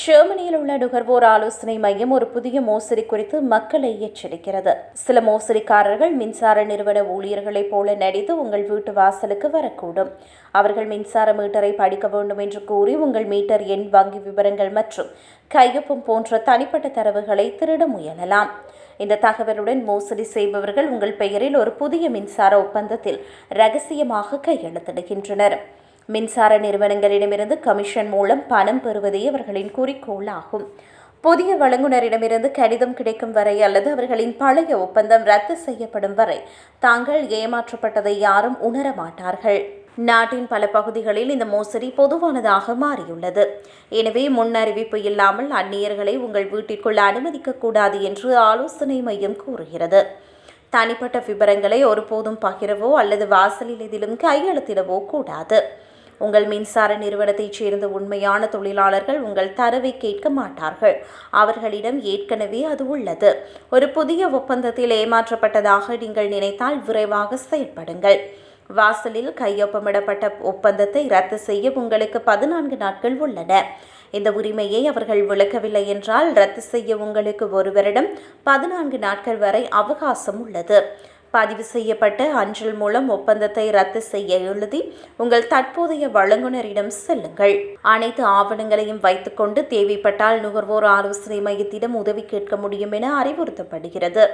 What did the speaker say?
ஜெர்மனியில் உள்ள நுகர்வோர் ஆலோசனை மையம் ஒரு புதிய மோசடி குறித்து மக்களை எச்சரிக்கிறது. சில மோசடிக்காரர்கள் மின்சார நிறுவன ஊழியர்களைப் போல நடித்து உங்கள் வீட்டு வாசலுக்கு வரக்கூடும். அவர்கள் மின்சார மீட்டரை படிக்க வேண்டும் என்று கூறி உங்கள் மீட்டர் எண் வங்கி விவரங்கள் மற்றும் கையொப்பம் போன்ற தனிப்பட்ட தரவுகளை திருட முயலலாம். இந்த தகவலுடன் மோசடி செய்பவர்கள் உங்கள் பெயரில் ஒரு புதிய மின்சார ஒப்பந்தத்தில் ரகசியமாக கையெழுத்திடுகின்றனர். மின்சார நிறுவனங்களிடமிருந்து கமிஷன் மூலம் பணம் பெறுவதே அவர்களின் குறிக்கோள் ஆகும் புதிய வழங்குனரிடமிருந்து கடிதம் கிடைக்கும் வரை அல்லது அவர்களின் பழைய ஒப்பந்தம் ரத்து செய்யப்படும் வரை தாங்கள் ஏமாற்றப்பட்டதை யாரும் உணர மாட்டார்கள். நாட்டின் பல பகுதிகளில் இந்த மோசடி பொதுவானதாக மாறியுள்ளது. எனவே முன்னறிவிப்பு இல்லாமல் அந்நியர்களை உங்கள் வீட்டிற்குள் அனுமதிக்கக்கூடாது என்று ஆலோசனை மையம் கூறுகிறது. தனிப்பட்ட விவரங்களை ஒருபோதும் பகிரவோ அல்லது வாசலில் எதிலும் கையெழுத்திடவோ கூடாது. உங்கள் மின்சார நிறுவனத்தைச் சேர்ந்த உண்மையான தொழிலாளர்கள் உங்கள் தரவை கேட்க மாட்டார்கள். அவர்களிடம் ஏற்கனவே அது உள்ளது. ஒரு புதிய ஒப்பந்தத்தில் ஏமாற்றப்பட்டதாக நீங்கள் நினைத்தால் விரைவாக செயல்படுங்கள் வாசலில் கையொப்பமிடப்பட்ட ஒப்பந்தத்தை ரத்து செய்ய உங்களுக்கு பதினான்கு நாட்கள் உள்ளன. இந்த உரிமையை அவர்கள் விளக்கவில்லை என்றால் ரத்து செய்ய உங்களுக்கு ஒரு வருடம் பதினான்கு நாட்கள் வரை அவகாசம் உள்ளது. பதிவு செய்யப்பட்ட அஞ்சல் மூலம் ஒப்பந்தத்தை ரத்து செய்ய எழுதி உங்கள் தற்போதைய வழங்குனரிடம் செல்லுங்கள். அனைத்து ஆவணங்களையும் வைத்துக்கொண்டு தேவைப்பட்டால் நுகர்வோர் ஆலோசனை மையத்திடம் உதவி கேட்க முடியும் என அறிவுறுத்தப்படுகிறது.